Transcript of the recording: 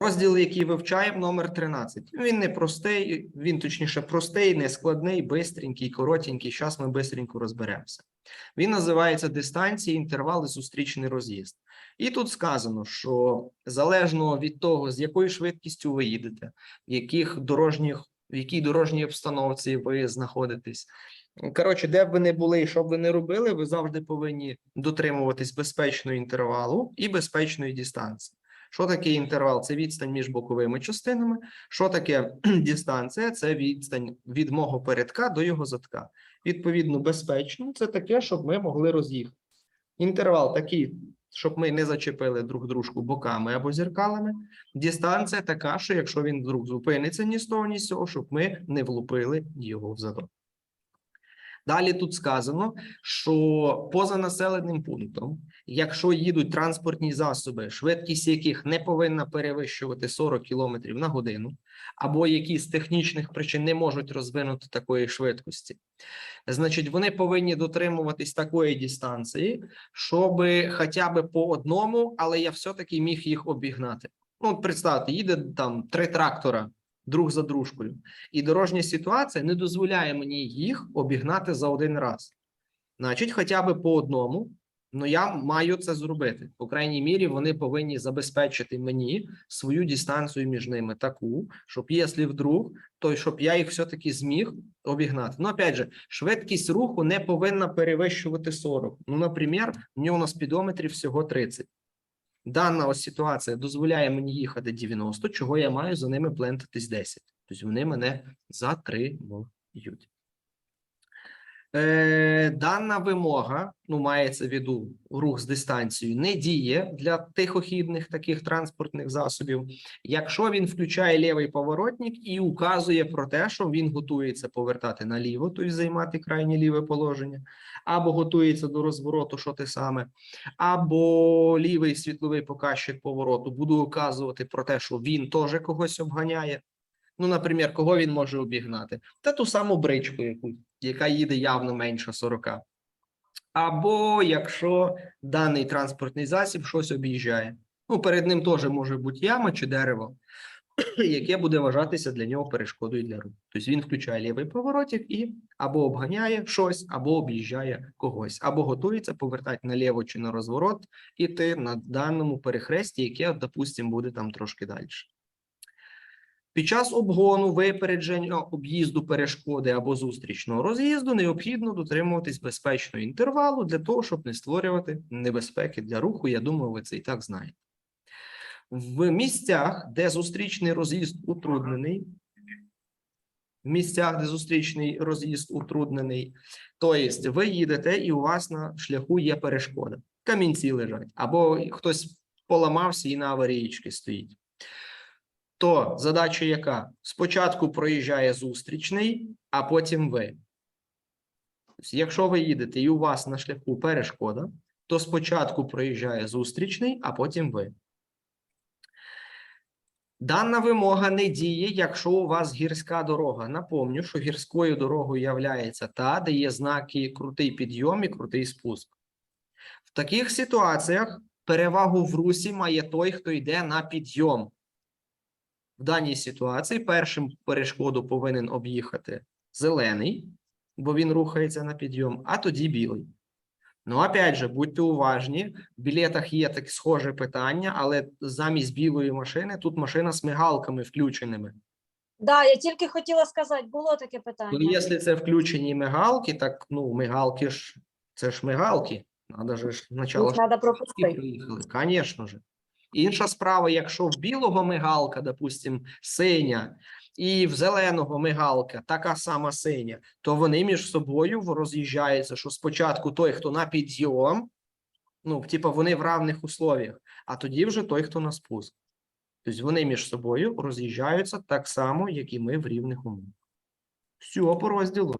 Розділ, який вивчаємо, номер 13. Він не простий, він точніше простий, не складний, бистренький, коротенький. Зараз ми бистренько розберемося. Він називається дистанції, інтервали, зустрічний роз'їзд. І тут сказано, що залежно від того, з якою швидкістю ви їдете, в яких дорожніх, в якій дорожній обстановці ви знаходитесь. Коротше, де б ви не були і що б ви не робили, ви завжди повинні дотримуватись безпечного інтервалу і безпечної дистанції. Що таке інтервал? Це відстань між боковими частинами. Що таке дистанція? Це відстань від мого передка до його задка. Відповідно, безпечно це таке, щоб ми могли роз'їхати. Інтервал такий, щоб ми не зачепили друг дружку боками або зеркалами. Дистанція така, що якщо він вдруг зупиниться ні з того, ні з цього, щоб ми не влупили його в задок. Далі тут сказано, що поза населеним пунктом, якщо їдуть транспортні засоби, швидкість яких не повинна перевищувати 40 км на годину, або які з технічних причин не можуть розвинути такої швидкості, значить, вони повинні дотримуватись такої дистанції, щоб хоча б по одному, але я все-таки міг їх обігнати. Ну, представте, їде там три трактора друг за дружкою, і дорожня ситуація не дозволяє мені їх обігнати за один раз. Значить, хоча б по одному, ну я маю це зробити. По крайній мірі, вони повинні забезпечити мені свою дистанцію між ними таку, щоб якщо вдруг, то щоб я їх все-таки зміг обігнати. Ну, опять же, швидкість руху не повинна перевищувати 40. Ну, наприклад, в нього на спідометрі всього 30. Дана ось ситуація дозволяє мені їхати 90, чого я маю за ними плентатись 10. Тобто вони мене затримують. Е, дана вимога, ну, мається в виду рух з дистанцією, не діє для тихохідних таких транспортних засобів, якщо він включає лівий поворотник і указує про те, що він готується повертати наліво, тобто займати крайнє ліве положення, або готується до розвороту, що те саме, або лівий світловий показчик повороту буде указувати про те, що він теж когось обганяє. Ну, наприклад, кого він може обігнати? Та ту саму бричку, яку, яка їде явно менше 40. Або якщо даний транспортний засіб щось об'їжджає. Ну, перед ним теж може бути яма чи дерево, яке буде вважатися для нього перешкодою для руху. Тобто він включає лівий поворотик і або обганяє щось, або об'їжджає когось, або готується повертати наліво чи на розворот, іти на даному перехресті, яке, допустимо, буде там трошки далі. Під час обгону, випередження, об'їзду перешкоди або зустрічного роз'їзду необхідно дотримуватись безпечного інтервалу для того, щоб не створювати небезпеки для руху. Я думаю, ви це і так знаєте. В місцях, де зустрічний роз'їзд утруднений, в місцях, де зустрічний роз'їзд утруднений, тобто ви їдете і у вас на шляху є перешкода. Камінці лежать, або хтось поламався і на аварійці стоїть то задача яка? Спочатку проїжджає зустрічний, а потім ви. Тобто, Якщо ви їдете і у вас на шляху перешкода, то спочатку проїжджає зустрічний, а потім ви. Дана вимога не діє, якщо у вас гірська дорога. Напомню, що гірською дорогою являється та, де є знаки крутий підйом і крутий спуск. В таких ситуаціях перевагу в русі має той, хто йде на підйом. В даній ситуації першим перешкоду повинен об'їхати зелений, бо він рухається на підйом, а тоді білий. Ну, опять же, будьте уважні, в білетах є таке схоже питання, але замість білої машини тут машина з мигалками включеними. Да, я тільки хотіла сказати, було таке Ну, питання. якщо це включені мигалки, так ну, мигалки ж це ж мигалки. Надо ж спочатку треба пропустити. приїхали, звісно ж. Інша справа, якщо в білого мигалка, допустим, синя, і в зеленого мигалка така сама синя, то вони між собою роз'їжджаються, що спочатку той, хто на підйом, ну, типу, вони в равних условіях, а тоді вже той, хто на спуск. Тобто вони між собою роз'їжджаються так само, як і ми в рівних умовах. Все по розділу.